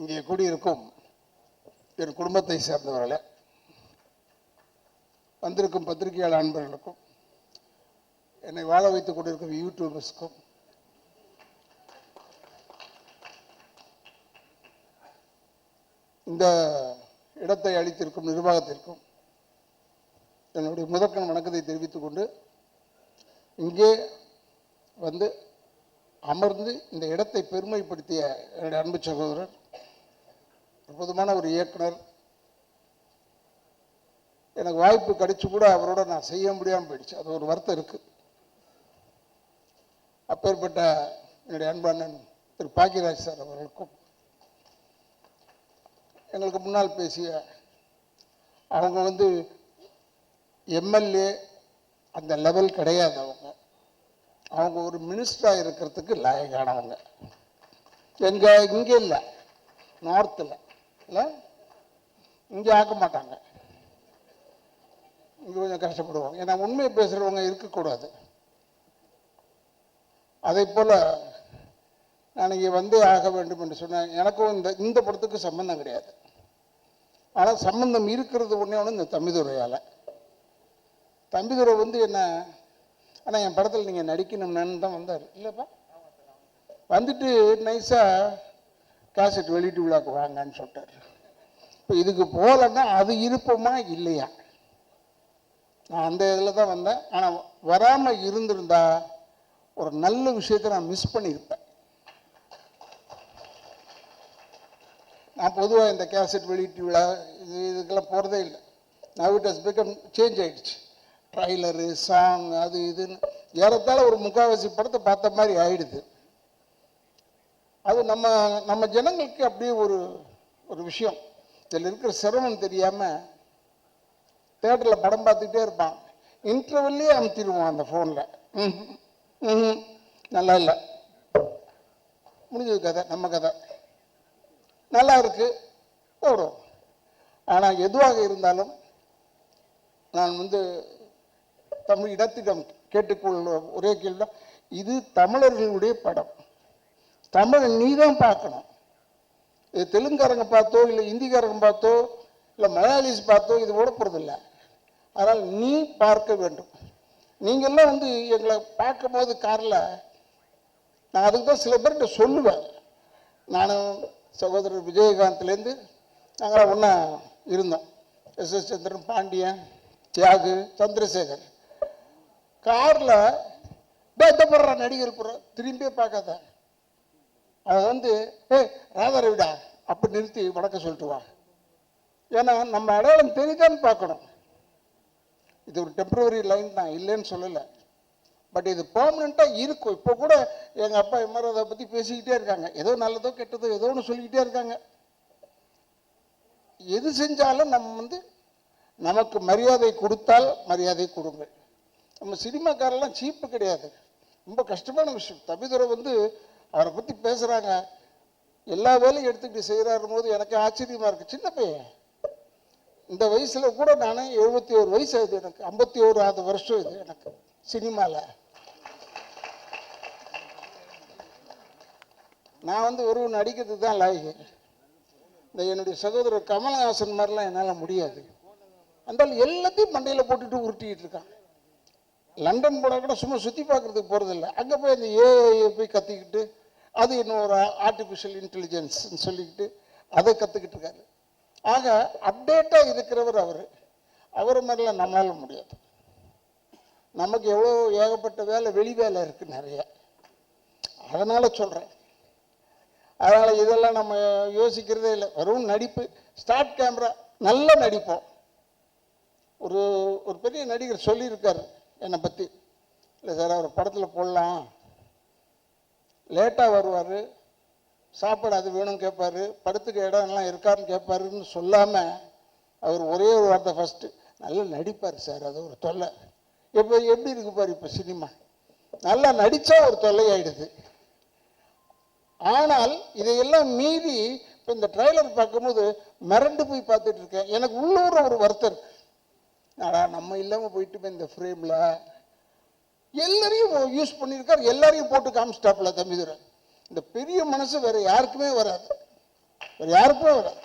இங்கே கூடியிருக்கும் என் குடும்பத்தை சேர்ந்தவர்களே வந்திருக்கும் பத்திரிகையாளர் அன்பர்களுக்கும் என்னை வாழ வைத்துக் கொண்டிருக்கும் யூடியூபர்ஸ்க்கும் இந்த இடத்தை அளித்திருக்கும் நிர்வாகத்திற்கும் என்னுடைய முதற்கண் வணக்கத்தை தெரிவித்துக் கொண்டு இங்கே வந்து அமர்ந்து இந்த இடத்தை பெருமைப்படுத்திய என்னுடைய அன்பு சகோதரர் அற்புதமான ஒரு இயக்குனர். எனக்கு வாய்ப்பு கிடைச்சி கூட அவரோட நான் செய்ய முடியாமல் போயிடுச்சு. அது ஒரு வருத்தம் இருக்கு. அப்பேற்பட்ட என்னுடைய அன்பண்ணன் திரு பாக்கியராஜ் சார் அவர்களுக்கும் எங்களுக்கு முன்னால் பேசிய அவங்க வந்து எம்எல்ஏ அந்த லெவல் கிடையாது அவங்க. அவங்க ஒரு மினிஸ்டராக இருக்கிறதுக்கு லாயக்கானவங்க. எங்கள் இங்கே இல்லை நார்த்தில் இல்லை? இங்கே ஆக்க மாட்டாங்க. இங்கே கொஞ்சம் கஷ்டப்படுவாங்க. ஏன்னா உண்மையை பேசுகிறவங்க இருக்கக்கூடாது. அதே போல் நான் இங்கே வந்தே ஆக வேண்டும் என்று சொன்னேன் எனக்கும் இந்த இந்த படத்துக்கு சம்மந்தம் கிடையாது. ஆனால் சம்மந்தம் இருக்கிறது ஒன்றே ஒன்று இந்த தம்பிதுரையால். தம்பிதுரை வந்து என்ன ஆனால் என் படத்தில் நீங்கள் நடிக்கணும்னு தான் வந்தார். இல்லைப்பா? வந்துட்டு நைஸாக கேசட் வெளியீட்டு விழாக்கு வாங்கன்னு சொல்லிட்டார். இப்போ இதுக்கு போகலன்னா அது இருப்போமா இல்லையா? நான் அந்த இதில் தான் வந்தேன். ஆனால் வராமல் இருந்திருந்தா ஒரு நல்ல விஷயத்தை நான் மிஸ் பண்ணியிருப்பேன். நான் பொதுவாக இந்த கேசட் வெளியீட்டு விழா இது இதுக்கெல்லாம் போகிறதே இல்லை. Now it has become change ஆகிடுச்சு ட்ரைலரு சாங் அது இதுன்னு. ஏறத்தாழ ஒரு முக்காவாசி படத்தை பார்த்த மாதிரி ஆயிடுது. அது நம்ம நம்ம ஜனங்களுக்கு அப்படியே ஒரு ஒரு விஷயம். இதில் இருக்கிற சிரமம் தெரியாமல் தேட்டரில் படம் பார்த்துக்கிட்டே இருப்பான். இன்டர்வெல்லே அமுத்திடுவான் அந்த ஃபோனில் ம் நல்லா இல்லை. முடிஞ்சது கதை நம்ம கதை. நல்லா இருக்கு. ஓடும். ஆனால் எதுவாக இருந்தாலும் நான் வந்து தமிழ் இடத்திடம் கேட்டுக்கொள்ள ஒரே கேள்வி இது தமிழர்களுடைய படம். தமிழை நீ தான் பார்க்கணும். இது தெலுங்காரங்க பார்த்தோ இல்லை இந்திக்காரங்க பார்த்தோ இல்லை மலையாளிஸ் பார்த்தோ இது ஓட அதனால் நீ பார்க்க வேண்டும். நீங்கள்லாம் வந்து எங்களை பார்க்கும்போது காரில் நான் அதுக்கு தான் சில பேர்கிட்ட சொல்லுவேன். நானும் சகோதரர் விஜயகாந்த்லேருந்து நாங்களாம் ஒன்றா இருந்தோம். S S Chandran Pandian Thiyagu Chandrasekhar. காரில் போடுற நடிகர் புற திரும்பியே பார்க்காத. அவன் வந்து ஏய் ராதாரவிடா அப்படி நிறுத்தி வணக்கம் சொல்லிட்டு வா. ஏன்னா நம்ம அடையாளம் தெரியுதான்னு பார்க்கணும். இது ஒரு டெம்பரவரி லைன் தான் இல்லைன்னு சொல்லலை. பட் இது பர்மனெண்ட்டாக இருக்கும். இப்போ கூட எங்கள் அப்பா எம்ஆர் அதை பற்றி பேசிக்கிட்டே இருக்காங்க. ஏதோ நல்லதோ கெட்டதோ ஏதோ ஒன்று சொல்லிக்கிட்டே இருக்காங்க. எது செஞ்சாலும் நம்ம வந்து நமக்கு மரியாதை கொடுத்தால் மரியாதை கொடுங்க. நம்ம சினிமாக்காரெல்லாம் சீப்பு கிடையாது. ரொம்ப கஷ்டமான விஷயம். தபிதுரை வந்து அவரை பற்றி பேசுகிறாங்க எல்லா வேலையும் எடுத்துக்கிட்டு செய்கிறாரும் போது எனக்கு ஆச்சரியமாக இருக்குது சின்ன பையன். இந்த வயசில் கூட நான் எழுபத்தி ஒரு வயசு ஆகுது எனக்கு. ஐம்பத்தி ஓராவது வருஷம் இது எனக்கு சினிமாவில் நான் வந்து ஒரு அடிக்கிறது தான் லாயகு இந்த என்னுடைய சகோதரர் கமலஹாசன் மாதிரிலாம் என்னால் முடியாது. அந்தாலும் எல்லாத்தையும் மண்டையில் போட்டுட்டு உருட்டிக்கிட்டு இருக்கான். லண்டன் போனால் கூட சும்மா சுற்றி பார்க்குறதுக்கு போகிறதில்ல அங்கே போய் அந்த ஏஐ போய் கத்திக்கிட்டு அது இன்னொரு ஆர்டிஃபிஷியல் இன்டெலிஜென்ஸ்னு சொல்லிக்கிட்டு அதை கற்றுக்கிட்டு இருக்காரு. ஆக அப்டேட்டாக இருக்கிறவர் அவர். அவர் மாதிரிலாம் நம்மளால முடியாது. நமக்கு எவ்வளோ ஏகப்பட்ட வேலை வெளி வேலை இருக்குது நிறைய. அதனால் சொல்கிறேன் அதனால் இதெல்லாம் நம்ம யோசிக்கிறதே இல்லை. வெறும் நடிப்பு. ஸ்டார்ட் கேமரா நல்லா நடிப்போம். ஒரு ஒரு பெரிய நடிகர் சொல்லியிருக்கார் என்னை பற்றி இல்லை சார் அவர் படத்தில் போடலாம். லேட்டாக வருவார். சாப்பாடு அது வேணும் கேட்பாரு. படுத்துக்க இடம் எல்லாம் இருக்காருன்னு கேட்பாருன்னு சொல்லாமல் அவர் ஒரே ஒரு வார்த்தை ஃபஸ்ட்டு நல்லா நடிப்பார் சார். அது ஒரு தொல்லை. இப்போ எப்படி இருக்கு பாரு இப்போ சினிமா. நல்லா நடித்தா ஒரு தொல்லையாயிடுது. ஆனால் இதையெல்லாம் மீறி இப்போ இந்த ட்ரைலர் பார்க்கும்போது மிரண்டு போய் பார்த்துட்டு இருக்கேன். எனக்கு உள்ளூர ஒரு ஒருத்தர் இருக்கு நம்ம இல்லாமல் போயிட்டு இந்த ஃப்ரேமில் எல்லாரையும் யூஸ் பண்ணியிருக்கார். எல்லாரையும் போட்டு காமிச்சிட்டாப்புல தம்பிதுரை. இந்த பெரிய மனசு வேற யாருக்குமே வராது. வேற யாருக்கும் வராது.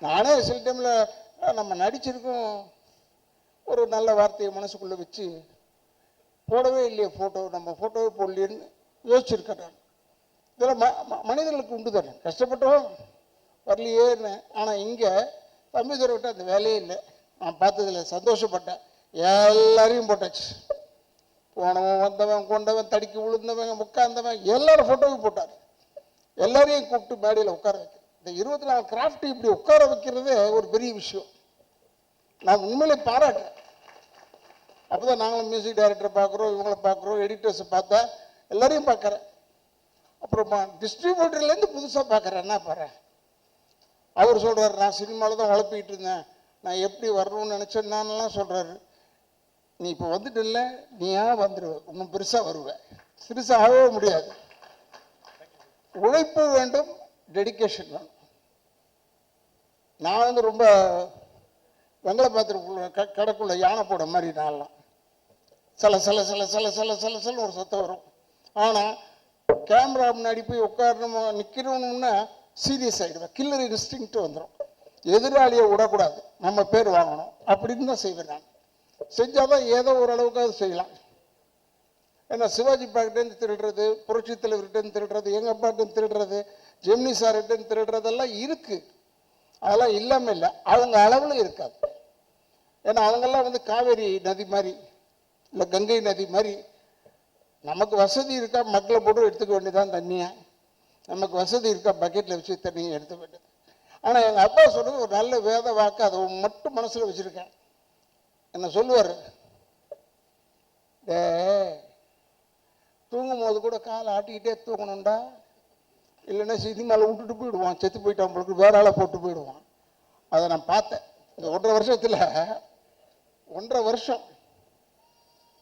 நானே சில டைமில் நம்ம நடிச்சிருக்கோம். ஒரு நல்ல வார்த்தையை மனசுக்குள்ளே வச்சு போடவே இல்லையே ஃபோட்டோ நம்ம ஃபோட்டோவே போடலையேன்னு யோசிச்சிருக்கேன் நான். இதெல்லாம் ம மனிதர்களுக்கு உண்டு தானே. கஷ்டப்பட்டோம் வரலையேன்னு. ஆனால் இங்கே தம்பிதுரை விட்டு அந்த வேலையே இல்லை. நான் பார்த்ததுல சந்தோஷப்பட்டேன். எல்லாரையும் போட்டாச்சு. போனவன் வந்தவன் கொண்டவன் தடிக்கு விழுந்தவன் உட்கார்ந்தவன் எல்லாரும் ஃபோட்டோவும் போட்டார். எல்லாரையும் கூப்பிட்டு மேடையில் உட்கார வைக்க. இந்த இருபத்தி நாலு கிராஃப்ட் இப்படி உட்கார வைக்கிறதே ஒரு பெரிய விஷயம். நான் உண்மையிலே பாராட்டுறேன். அப்போதான் நாங்களும் மியூசிக் டைரக்டரை பார்க்குறோம் இவங்களை பார்க்குறோம் எடிட்டர்ஸை பார்த்தா எல்லாரையும் பார்க்குறேன். அப்புறமா டிஸ்ட்ரிபியூட்டர்லேருந்து புதுசாக பார்க்குறேன். என்ன பாரு? அவர் சொல்கிறார் நான் சினிமாவில் தான் வளர்ப்பிக்கிட்டு இருந்தேன். நான் எப்படி வரணும்னு நினச்சேன்னான்லாம் சொல்கிறாரு நீ இப்போ வந்துட்டு இல்லை நீயா வந்துடுவ இன்னும் பெருசாக வருவ. சிறுசாகவே ஆகவே முடியாது. உழைப்பு வேண்டும் டெடிகேஷன் வேணும். நான் வந்து ரொம்ப வெங்கல பாத்திரக்குள்ள க கடைக்குள்ள யானை போட மாதிரி நான்லாம் சில சில சில சில சில சில சில ஒரு சத்தம் வரும். ஆனால் கேமரா முன்னாடி போய் உட்காரணுமோ நிற்கணும்னா சீரியஸ் ஆகிடுவேன் கில்லர் இன்ஸ்டிங்க்ட் வந்துடும் எதிராளியை விடக்கூடாது. நம்ம பேர் வாங்கணும். அப்படின்னு தான் செய்வேன் நான். செஞ்சால் தான் ஏதோ ஓரளவுக்காவது செய்யலாம். ஏன்னா சிவாஜி பாக்கிட்டேருந்து திருடுறது புரட்சி தலைவர்கிட்டேருந்து திருடுறது எங்கள் அப்பாட்டேருந்து திருடுறது ஜெமினி சார்கிட்டேருந்து திருடுறதெல்லாம் இருக்குது அதெல்லாம் இல்லாமல் இல்லை. அவங்க அளவில் இருக்காது. ஏன்னா அவங்கெல்லாம் வந்து காவேரி நதி மாதிரி இல்லை கங்கை நதி மாதிரி நமக்கு வசதி இருக்கா மக்களை போட்டு எடுத்துக்க வேண்டியதான் தண்ணியை? நமக்கு வசதி இருக்கா பக்கெட்டில் வச்சு தண்ணியை எடுத்துக்க வேண்டியது? ஆனால் எங்கள் அப்பா சொன்னது ஒரு நல்ல வேத வாக்கு அதை மட்டும் மனசில் வச்சுருக்கேன். என்ன சொல்லுவார்? டே தூங்கும் போது கூட காலை ஆட்டிக்கிட்டே தூங்கணும்டா. இல்லைன்னா சினிமாவில் விட்டுட்டு போயிடுவான். செத்து போயிட்டான் உங்களுக்கு வேற ஆளை போட்டு போயிடுவான். அதை நான் பார்த்தேன். இந்த ஒன்றரை வருஷத்தில் ஒன்றரை வருஷம்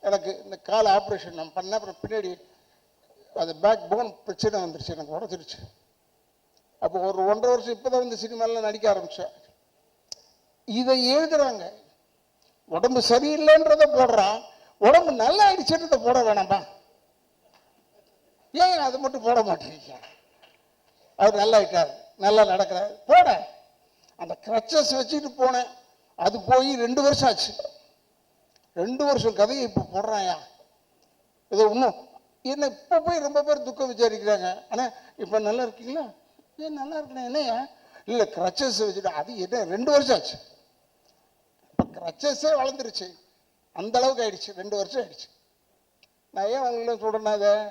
எனக்கு இந்த கால் ஆப்ரேஷன் நான் பண்ணேன். அப்புறம் பின்னாடி அது பேக் போன் பிரச்சனை வந்துருச்சு. எனக்கு உடச்சிருச்சு அப்போ ஒரு ஒன்றரை வருஷம் இப்போ தான் வந்து சினிமாவில் நடிக்க ஆரம்பித்தேன் இதை எழுதுறாங்க. உடம்பு சரியில்லைன்றத போடுறான் உடம்பு நல்லா ஆயிடுச்சுன்றத போட வேணாம்பா. ஏன் அதை மட்டும் போட மாட்டேங்க? அவர் நல்லா ஆயிட்டார் நல்லா நடக்கிறார். போட. அந்த கிரச்சஸ் வச்சுட்டு போனேன். அது போய் ரெண்டு வருஷம் ஆச்சு. ரெண்டு வருஷம் கதையை இப்போ போடுறாயா? இது இன்னும் என்ன இப்போ போய் ரொம்ப பேர் துக்கம் விசாரிக்கிறாங்க. ஆனால் இப்போ நல்லா இருக்கீங்களா? ஏன் நல்லா இருக்கணும் என்னையா இல்லை கிரச்சஸ் வச்சுட்டு அது என்ன ரெண்டு வருஷம் ஆச்சு. கிரச்சஸே வளர்ந்துருச்சு. அந்த அளவுக்கு ஆயிடுச்சு. ரெண்டு வருஷம் ஆயிடுச்சு. நான் ஏன் உங்களை சொல்கிறேன்னா அதை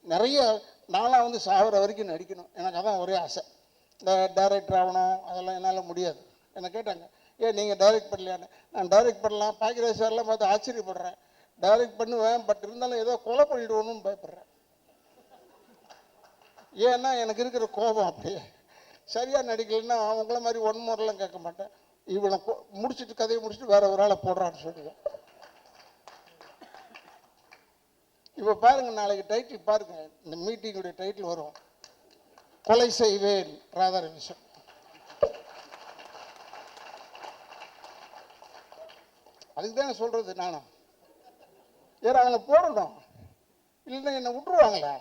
நிறைய நானாக வந்து சாகிற வரைக்கும் நடிக்கணும். எனக்கு அதான் ஒரே ஆசை. இந்த டைரக்டர் ஆகணும். அதெல்லாம் என்னால் முடியாது. என்னை கேட்டாங்க ஏன் நீங்கள் டைரக்ட் பண்ணலையான்னு? நான் டைரக்ட் பண்ணலாம். பாக்கிற சார்லாம் பார்த்து ஆச்சரியப்படுறேன். டைரக்ட் பண்ணுவேன். பட் இருந்தாலும் ஏதோ கொலை பண்ணிடுவோன்னு பயப்படுறேன். ஏன்னா எனக்கு இருக்கிற கோபம் அப்படியே. சரியாக நடிக்கலைன்னா அவங்கள மாதிரி ஒன் முறையெல்லாம் கேட்க மாட்டேன். இவனை கொ- கதையை முடிச்சுட்டு வேற ஒரு ஆளை போடுறான்னு சொல்லுவேன் இப்போ பாருங்க நாளைக்கு டைட்டில் பாருங்க. இந்த மீட்டிங்குடைய டைட்டில் வரும். கொலை செய்வேன் ராதாரவிஷன் அதுக்கு தானே சொல்றது நானும். ஏன்னா அவங்க போடணும். இல்லைன்னா என்னை விட்டுருவாங்களே?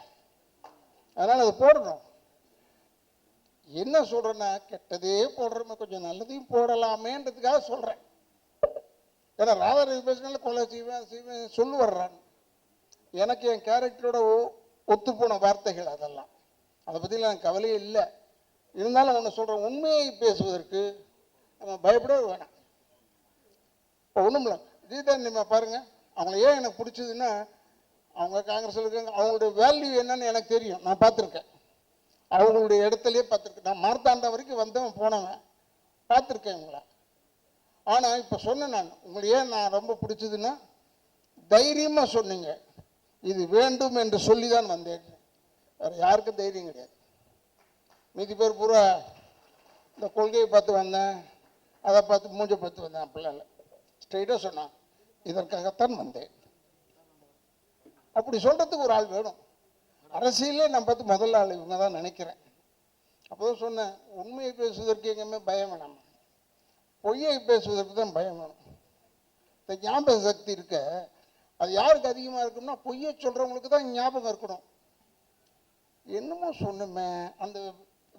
அதனால் அதை போடணும். என்ன சொல்கிறேன்னா கெட்டதே போடுறோமே கொஞ்சம் நல்லதையும் போடலாமேன்றதுக்காக சொல்கிறேன் ஏன்னா ராதாரவி பேசினால கொலை செய்வேன் செய்வேன் சொல்லு வர்றான். எனக்கு என் கேரக்டரோட ஒத்து போன வார்த்தைகள் அதெல்லாம். அதை பற்றிலாம் எனக்கு கவலையே இல்லை. இருந்தாலும் ஒன்று சொல்கிறேன் உண்மையை பேசுவதற்கு நம்ம பயப்படவே வேணாம். இப்போ ஒன்றும் இல்லை கீதா நம்ம பாருங்கள் அவங்கள ஏன் எனக்கு பிடிச்சதுன்னா அவங்க காங்கிரஸில் இருக்காங்க அவங்களுடைய வேல்யூ என்னன்னு எனக்கு தெரியும் நான் பார்த்துருக்கேன். அவங்களுடைய இடத்துலயே பார்த்துருக்கேன் நான் மார்த்தாண்டம் வரைக்கும் வந்தவன் போனவன். பார்த்துருக்கேன் உங்களை ஆனால் இப்போ சொன்னேன் நான் உங்களை ஏன் நான் ரொம்ப பிடிச்சதுன்னா தைரியமாக சொன்னீங்க. இது வேண்டும் என்று சொல்லி தான் வந்தேன். வேறு யாருக்கும் தைரியம் கிடையாது. மீதி பேர் பூரா இந்த கொள்கையை பார்த்து வந்தேன். அதை பார்த்து மூஞ்ச பார்த்து வந்தேன். அப்படிலாம் இல்லை. சொன்னான். இதற்காகத்தான் வந்தேன். அப்படி சொல்கிறதுக்கு ஒரு ஆள் வேணும். அரசியலே நான் பார்த்து முதல் ஆள் இவங்க தான் நினைக்கிறேன். அப்போதான் சொன்னேன் உண்மையை பேசுவதற்கு எங்கேயுமே பயம் வேணாம். பொய்யை பேசுவதற்கு தான் பயம் வேணும். இந்த ஞாபக சக்தி இருக்க அது யாருக்கு அதிகமாக இருக்கும்னா பொய்யை சொல்கிறவங்களுக்கு தான் ஞாபகம் இருக்கணும். என்னமோ சொன்னுமே அந்த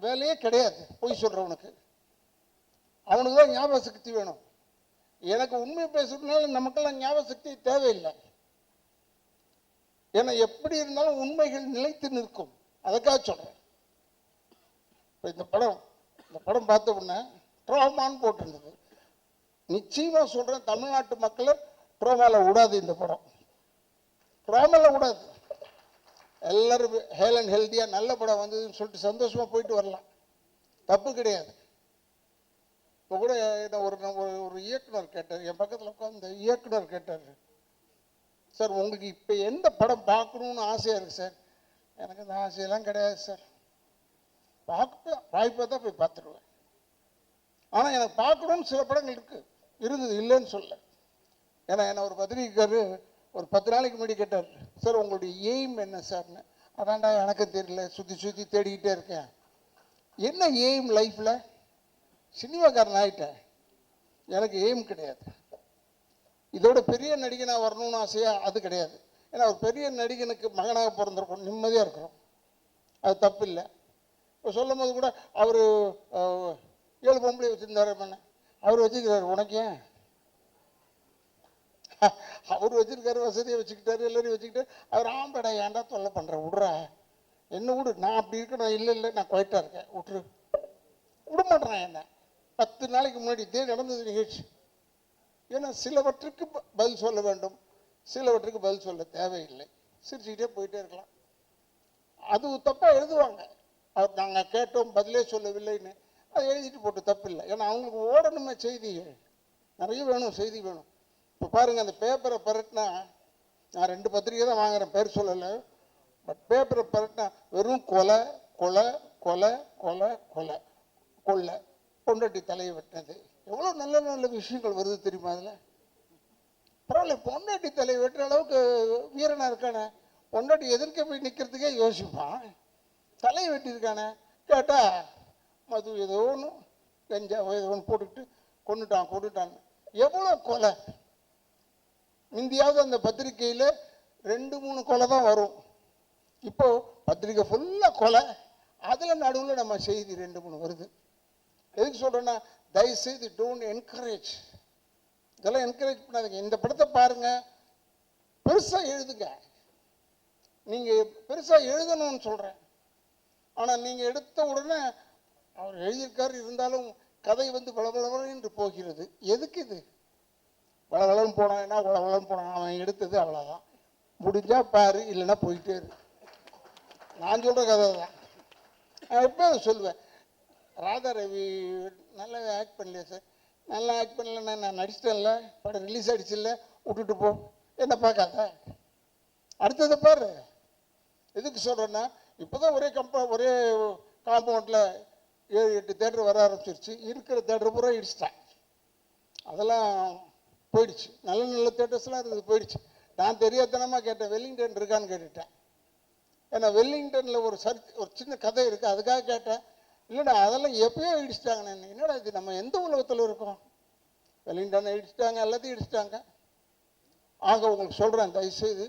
வேலையே கிடையாது பொய் சொல்கிறவனுக்கு அவனுக்கு தான் ஞாபக சக்தி வேணும். எனக்கு உண்மை பேசுறதுனால நமக்கெல்லாம் ஞாபக சக்தி தேவையில்லை. ஏன்னா எப்படி இருந்தாலும் உண்மைகள் நிலைத்து நிற்கும். அதுக்காக சொல்கிறேன் இப்போ இந்த படம் இந்த படம் பார்த்த உடனே ட்ரோமான்னு போட்டிருந்தது. நிச்சயமாக சொல்கிறேன் தமிழ்நாட்டு மக்களை ட்ரோமாவில் விடாது இந்த படம். ட்ரோமாவில் விடாது. எல்லோரும் ஹேல் அண்ட் ஹெல்த்தியாக நல்ல படம் வந்ததுன்னு சொல்லிட்டு சந்தோஷமாக போயிட்டு வரலாம். தப்பு கிடையாது. இப்போ கூட என்ன ஒரு ஒரு- ஒரு இயக்குனர் கேட்டார். என் பக்கத்தில் உட்காந்து இயக்குனர் கேட்டார். சார் உங்களுக்கு இப்போ எந்த படம் பார்க்கணும்னு ஆசையாக இருக்குது சார்? எனக்கு அந்த ஆசையெல்லாம் கிடையாது சார். பார்க்க வாய்ப்பாக தான் போய் பார்த்துருவேன். ஆனால் எனக்கு பார்க்கணும்னு சில படங்கள் இருக்கு. இருந்தது இல்லைன்னு சொல்ல ஏன்னா என்னை ஒரு பத்திரிக்கைக்காரு ஒரு பத்து நாளைக்கு முன்னாடி கேட்டார் சார் உங்களுடைய எய்ம் என்ன சார்னு? அதான்டா எனக்கு தெரியல. சுற்றி சுற்றி தேடிக்கிட்டே இருக்கேன். என்ன எய்ம் லைஃப்பில் சினிமாக்காரன் ஆயிட்டேன். எனக்கு எய்ம் கிடையாது. இதோட பெரிய நடிகனாக வரணும்னு ஆசையா? அது கிடையாது. ஏன்னா ஒரு பெரிய நடிகனுக்கு மகனாக பிறந்திருக்கோம். நிம்மதியாக இருக்கிறோம். அது தப்பு இல்லை இப்போ சொல்லும் போது கூட அவர் ஏழு பொம்பளை வச்சுருந்தார் பண்ண அவர் வச்சுக்கிறார் உனக்கு ஏன்? அவர் வச்சிருக்காரு வசதியை வச்சுக்கிட்டாரு எல்லாரையும் வச்சுக்கிட்டு. அவர் ஆம்படா ஏன்டா தொல்லை பண்ணுற விட்றா. என்ன விடு? நான் அப்படி இருக்கணும் இல்லை இல்லை. நான் குவைட்டாக இருக்கேன். விட்ரு விட மாட்டேறேன் என்ன? பத்து நாளைக்கு முன்னாடி இதே நடந்தது நிகழ்ச்சி. ஏன்னா சிலவற்றுக்கு ப- பதில் சொல்ல வேண்டும். சிலவற்றுக்கு பதில் சொல்ல தேவையில்லை. சிரிச்சுக்கிட்டே போயிட்டே இருக்கலாம். அது தப்பாக எழுதுவாங்க. அவர் நாங்கள் கேட்டோம் பதிலே சொல்லவில்லைன்னு. அதை எழுதிட்டு போட்டு தப்பில்லை. ஏன்னா அவங்களுக்கு ஓடணுமே செய்தி நிறைய வேணும் செய்தி வேணும். இப்போ பாருங்கள் அந்த பேப்பரை பரட்டினா நான் ரெண்டு பத்திரிக்கை தான் வாங்குறேன் பேர் சொல்லலை. பட் பேப்பரை பரட்டினா வெறும் கொலை கொலை கொலை கொலை கொலை. கொள்ளை. பொண்டாட்டி தலையை வெட்டினது. எவ்வளோ நல்ல நல்ல விஷயங்கள் வருது தெரியுமா அதில்? பரவாயில்ல பொண்டாட்டி தலை வெட்டுற அளவுக்கு வீரனாக இருக்கானே. பொண்டாட்டி எதிர்க்க போய் நிற்கிறதுக்கே யோசிப்பான். தலையை வெட்டியிருக்கானே. கேட்டா மது ஏதோ ஒன்று கஞ்சா ஏதோ ஒன்று போட்டுக்கிட்டு கொண்டுட்டான் கொண்டுட்டான் எவ்வளோ கொலை? முந்தியாவது அந்த பத்திரிக்கையில் ரெண்டு மூணு கொலை தான் வரும். இப்போது பத்திரிக்கை ஃபுல்லாக கொலை. அதில் நடுவில் நம்ம செய்தி ரெண்டு மூணு வருது. எதுக்கு சொல்கிறேன்னா தயவுசெய்து டோன்ட் என்கரேஜ் இதெல்லாம் என்கரேஜ் பண்ணாதீங்க. இந்த படத்தை பாருங்கள் பெருசாக எழுதுங்க. நீங்கள் பெருசாக எழுதணும்னு சொல்கிறேன் ஆனால் நீங்கள் எடுத்த உடனே அவர் எழுதியிருக்காரு. இருந்தாலும் கதை வந்து வளவளவள என்று போகிறது. எதுக்கு இது? வளவளன்னு போனான்னா வளவளன்னு போனான் அவன் எடுத்தது அவ்வளோதான் முடிஞ்சா பாரு இல்லைன்னா போயிட்டே இரு. நான் சொல்கிற கதை தான். நான் எப்போ அதை சொல்லுவேன் ராதா ரவி நல்லா ஆக்ட் பண்ணலையா சார் நல்லா ஆக்ட் பண்ணலன்னா நான் நடிச்சிட்டேன்ல. படம் ரிலீஸ் ஆகிடுச்சுல்ல விட்டுட்டு போ. என்ன பார்க்காத? அடுத்ததை பாரு. எதுக்கு சொல்கிறேன்னா இப்போ தான் ஒரே கம்ப ஒரே காம்பவுண்டில் ஏழு எட்டு தேட்டர் வர ஆரம்பிச்சிருச்சு. இருக்கிற தேட்டர் பூரா இடிச்சிட்டேன். அதெல்லாம் போயிடுச்சு. நல்ல நல்ல தேட்டர்ஸ்லாம் இருந்தது போயிடுச்சு. நான் தெரியாதனமாக கேட்டேன் வெல்லிங்டன் இருக்கான்னு கேட்டுட்டேன். ஏன்னா வெல்லிங்டனில் ஒரு சரி ஒரு சின்ன கதை இருக்குது அதுக்காக கேட்டேன் இல்லைடா அதெல்லாம் எப்பயோ இடிச்சிட்டாங்க நான் என்னடா இது நம்ம எந்த உலகத்தில் இருக்கோம்? வெல்லிங்டனை இடிச்சிட்டாங்க எல்லாத்தையும் இடிச்சிட்டாங்க. ஆக உங்களுக்கு சொல்கிறேன் தயவுசெய்து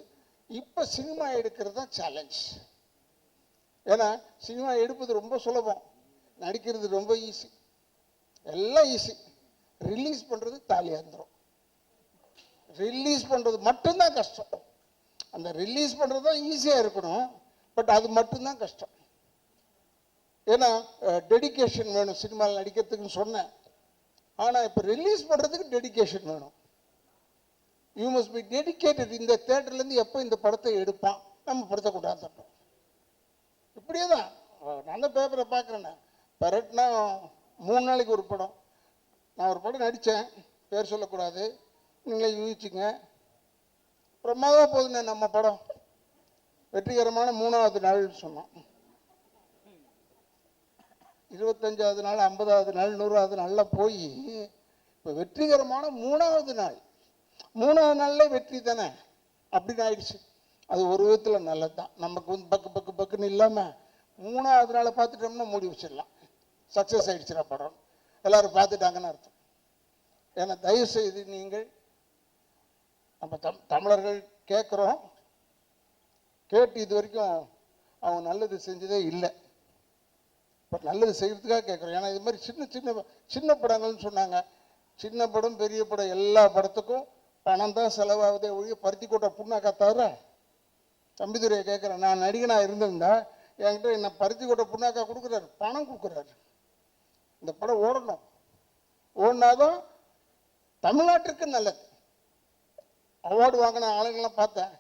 இப்போ சினிமா எடுக்கிறது தான் சேலஞ்ச் ஏன்னா சினிமா எடுப்பது ரொம்ப சுலபம். நடிக்கிறது ரொம்ப ஈஸி எல்லாம் ஈஸி ரிலீஸ் பண்ணுறது தாலியாந்திரம் ரிலீஸ் பண்ணுறது மட்டும்தான் கஷ்டம். அந்த ரிலீஸ் பண்ணுறது தான் ஈஸியாக இருக்கணும். பட் அது மட்டும்தான் கஷ்டம். ஏன்னா டெடிகேஷன் வேணும் சினிமாவில் நடிக்கிறதுக்குன்னு சொன்னேன். ஆனால் இப்போ ரிலீஸ் பண்ணுறதுக்கு டெடிகேஷன் வேணும். யூ மஸ்ட் பி டெடிகேட்டட் இந்த தேட்டர்லேருந்து எப்போ இந்த படத்தை எடுப்பான்? நம்ம படத்தை கொண்டாந்துட்டோம் இப்படியே தான். நான் தான் பேப்பரை பார்க்குறேண்ணே பரட்னா மூணு நாளைக்கு ஒரு படம். நான் ஒரு படம் நடித்தேன். பேர் சொல்லக்கூடாது. நீங்களே யூகிச்சுங்க. பிரமாதமாக போகுதுண்ணே நம்ம படம். வெற்றிகரமான மூணாவது நாள்னு சொன்னோம். இருபத்தஞ்சாவது நாள் ஐம்பதாவது நாள் நூறாவது நாளில் போய் இப்போ வெற்றிகரமான மூணாவது நாள். மூணாவது நாளில் வெற்றி தானே? அப்படின்னு ஆயிடுச்சு. அது ஒரு விதத்தில் நல்லது தான் நமக்கு வந்து பக்கு பக்கு பக்குன்னு இல்லாமல் மூணாவது நாளை பார்த்துட்டோம்னா மூடி வச்சிடலாம். சக்ஸஸ் ஆகிடுச்சுரா படம். எல்லாரும் பார்த்துட்டாங்கன்னு அர்த்தம். ஏன்னா தயவு செய்து நீங்கள் நம்ம தம் தமிழர்கள் கேட்குறோம். கேட்டு இது வரைக்கும் அவங்க நல்லது செஞ்சதே இல்லை. இப்போ நல்லது செய்கிறதுக்காக கேட்குறோம். ஏன்னா இது மாதிரி சின்ன சின்ன சின்ன படங்கள்னு சொன்னாங்க. சின்ன படம் பெரிய படம் எல்லா படத்துக்கும் பணம் தான் செலவாகுதே ஒழிய பருத்தி கோட்டை புண்ணாக்கா தவிர தம்பிதுரையை கேட்குறேன் நான் நடிகனாக இருந்திருந்தா என்கிட்ட என்ன பருத்தி கொட்டை புண்ணாக்கா கொடுக்குறாரு பணம் கொடுக்குறாரு. இந்த படம் ஓடணும். ஓடினாதான் தமிழ்நாட்டிற்கு நல்லது. அவார்டு வாங்கின ஆளுங்கெல்லாம் பார்த்தேன்.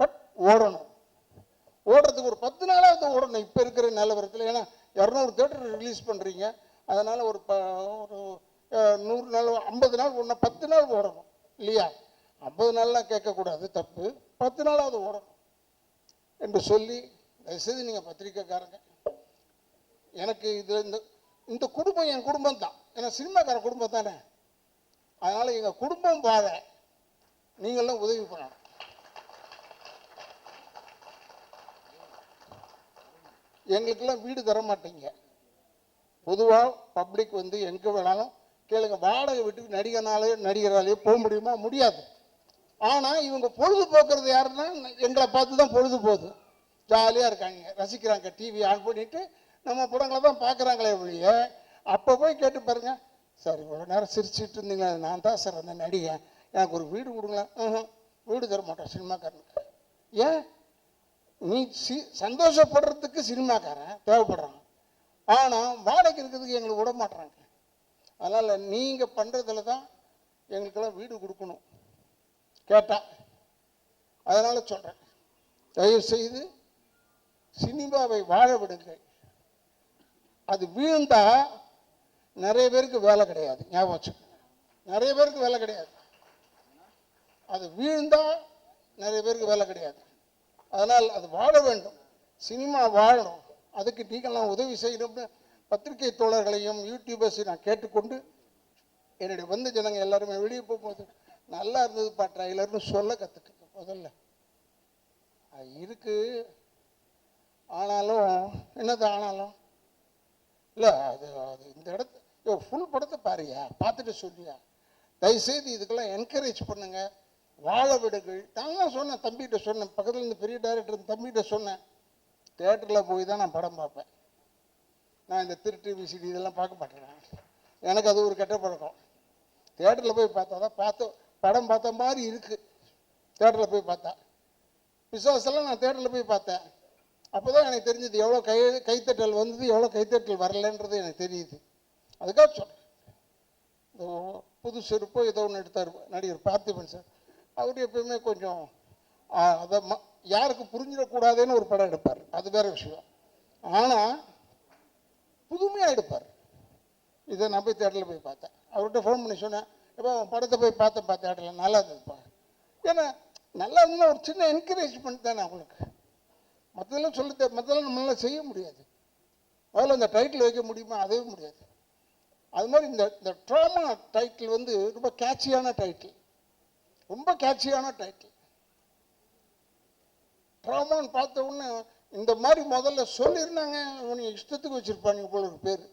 பட் ஓடணும். ஓடுறதுக்கு ஒரு பத்து நாளாவது ஓடணும். இப்போ இருக்கிற நிலவரத்தில். ஏன்னா இரநூறு தேட்டர் ரிலீஸ் பண்ணுறீங்க அதனால் ஒரு ப ஒரு நூறு நாள் ஐம்பது நாள் ஒன்று பத்து நாள் ஓடணும். இல்லையா? ஐம்பது நாள்லாம் கேட்கக்கூடாது தப்பு. பத்து நாளாவது ஓடணும். என்று சொல்லி தயவுசெய்து நீங்கள் பத்திரிக்கைக்காரங்க. எனக்கு இது இந்த இந்த குடும்பம் என் குடும்பம் தான் ஏன்னா சினிமாக்கார குடும்பம் தானே. அதனால் எங்கள் குடும்பம் வாழ நீங்களும் உதவி பண்ணணும். எங்களுக்கெல்லாம் வீடு தர மாட்டீங்க பொதுவாக பப்ளிக் வந்து எங்கே வேணாலும் கேளுங்க. வாடகை வீட்டுக்கு நடிகனாலே நடிகராலேயோ போக முடியுமா? முடியாது. ஆனால் இவங்க பொழுது போக்குறது யாருன்னா எங்களை பார்த்து தான் பொழுது போகுது ஜாலியாக இருக்காங்க. ரசிக்கிறாங்க. டிவி ஆன் பண்ணிட்டு நம்ம படங்களை தான் பார்க்குறாங்களே ஒழிய அப்போ போய் கேட்டு பாருங்கள் சார் இவ்வளோ நேரம் சிரிச்சிட்டு இருந்தீங்க நான் தான் சார் அந்த நடிகன். எனக்கு ஒரு வீடு கொடுங்களேன். வீடு தர மாட்டோம் சினிமாக்காரனுக்கு. ஏன்? நீ சி சந்தோஷப்படுறதுக்கு சினிமாக்காரன் தேவைப்படுறான். ஆனால் வாடகை இருக்கிறதுக்கு எங்களுக்கு விட மாட்றாங்க. அதனால் நீங்கள் பண்ணுறதுல தான் எங்களுக்கெல்லாம் வீடு கொடுக்கணும். கேட்டால் அதனால் சொல்கிறேன் தயவுசெய்து சினிமாவை வாழ விடுங்கள். அது வீழ்ந்தால் நிறைய பேருக்கு வேலை கிடையாது. ஞாபகம் வச்சுக்கோங்க. நிறைய பேருக்கு வேலை கிடையாது. அது வீழ்ந்தால் நிறைய பேருக்கு வேலை கிடையாது. அதனால் அது வாழ வேண்டும். சினிமா வாழணும். அதுக்கு நீங்கள்லாம் உதவி செய்யணும்னு பத்திரிகை தோழர்களையும் யூடியூபர்ஸையும் நான் கேட்டுக்கொண்டு என்னுடைய வந்த ஜனங்க எல்லாருமே வெளியே போகும்போது நல்லா இருந்ததுப்பா ட்ரைலர்னு சொல்ல கற்றுக்குங்க முதல்ல. அது இருக்கு. ஆனாலும் என்னது ஆனாலும்? இல்லை அது அது இந்த இடத்து ஃபுல் படத்தை பாருயா பார்த்துட்டு சொல்லியா தயவுசெய்து இதுக்கெல்லாம் என்கரேஜ் பண்ணுங்கள் வாழ விடுகள் நான் சொன்னேன் தம்பிகிட்ட சொன்னேன். பக்கத்தில் இருந்து பெரிய டேரக்டர் தம்பிகிட்ட சொன்னேன். தேட்டரில் போய் தான் நான் படம் பார்ப்பேன். நான் இந்த திருட்டு விசிடி இதெல்லாம் பார்க்க மாட்டேன் எனக்கு அது ஒரு கெட்ட பழக்கம். தேட்டரில் போய் பார்த்தா தான் பார்த்த படம் பார்த்த மாதிரி இருக்குது தேட்டரில் போய் பார்த்தா. விசுவாசெல்லாம் நான் தேட்டரில் போய் பார்த்தேன். அப்போ தான் எனக்கு தெரிஞ்சது எவ்வளோ கை கைத்தட்டல் வந்தது எவ்வளோ கைத்தட்டல் வரலன்றது எனக்கு தெரியுது. அதுக்காக சொல்கிறேன் புது செருப்போ ஏதோ ஒன்று எடுத்தார். நடிகர் பார்த்திபன் சார். அவர் எப்பயுமே கொஞ்சம் அதை ம யாருக்கு புரிஞ்சிடக்கூடாதுன்னு ஒரு படம் எடுப்பார். அது வேற விஷயம். ஆனால் புதுமையாக எடுப்பார். இதை நான் போய் தேட்டரில் போய் பார்த்தேன். அவர்கிட்ட ஃபோன் பண்ணி சொன்னேன் எப்போ அவன் படத்தை போய் பார்த்தேன் பார்த்தேன்ப்பா தேட்டரில் நல்லா இருந்ததுப்பா. ஏன்னா நல்லா இருந்தால் ஒரு சின்ன என்கரேஜ்மெண்ட் தானே அவங்களுக்கு. மற்றதெல்லாம் சொல்ல தே மற்றதெல்லாம் நம்மளால் செய்ய முடியாது. முதல்ல அந்த டைட்டில் வைக்க முடியுமா? அதே முடியாது. அது மாதிரி இந்த இந்த ட்ராமா டைட்டில் வந்து ரொம்ப கேட்சியான டைட்டில் ரொம்ப கேட்சியான டைட்டில் ட்ராமான்னு பார்த்த உடனே இந்த மாதிரி முதல்ல சொல்லியிருந்தாங்க இவனை இஷ்டத்துக்கு வச்சுருப்பானுங்க போல ஒரு பேர்.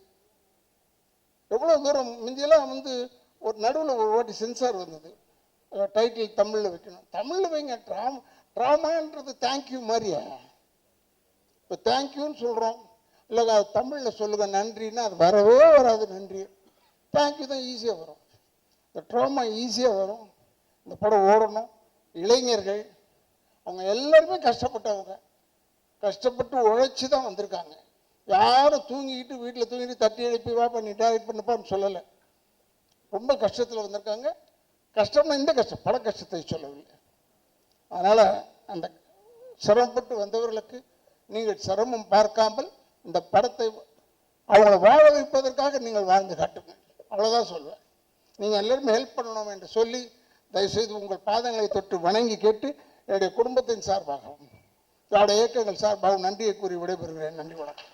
எவ்வளோ தூரம் முந்தியெல்லாம் வந்து ஒரு நடுவில் ஒரு வாட்டி சென்சார் வந்தது. டைட்டில் தமிழில் வைக்கணும். தமிழில் வைங்க ட்ராமா ட்ராமான்றது தேங்க்யூ மாதிரியா? இப்போ தேங்க்யூன்னு சொல்கிறோம் இல்லை தமிழில் சொல்லுங்க நன்றின்னா அது வரவே வராது நன்றி தேங்க்யூ தான் ஈஸியாக வரும். இந்த ட்ராமா ஈஸியாக வரும். இந்த படம் ஓடணும். இளைஞர்கள் அவங்க எல்லாருமே கஷ்டப்பட்டவங்க. கஷ்டப்பட்டு உழைச்சி தான் வந்திருக்காங்க. யாரும் தூங்கிக்கிட்டு வீட்டில் தூங்கிட்டு தட்டி எழுப்பி வா பண்ணி டைரக்ட் பண்ணப்பான்னு சொல்லலை. ரொம்ப கஷ்டத்தில் வந்திருக்காங்க. கஷ்டம்னா இந்த கஷ்டம் பல கஷ்டத்தை சொல்லவில்லை. அதனால் அந்த சிரமப்பட்டு வந்தவர்களுக்கு நீங்கள் சிரமம் பார்க்காமல் இந்த படத்தை அவங்களை வாழ வைப்பதற்காக நீங்கள் வாழ்ந்து காட்டுங்கள். அவ்வளோதான் சொல்வேன். நீங்கள் எல்லோருமே ஹெல்ப் பண்ணணும் என்று சொல்லி தயவுசெய்து உங்கள் பாதங்களை தொட்டு வணங்கி கேட்டு என்னுடைய குடும்பத்தின் சார்பாகவும் திராவிட இயக்கங்கள் சார்பாகவும் நன்றியை கூறி விடைபெறுகிறேன். நன்றி வணக்கம்.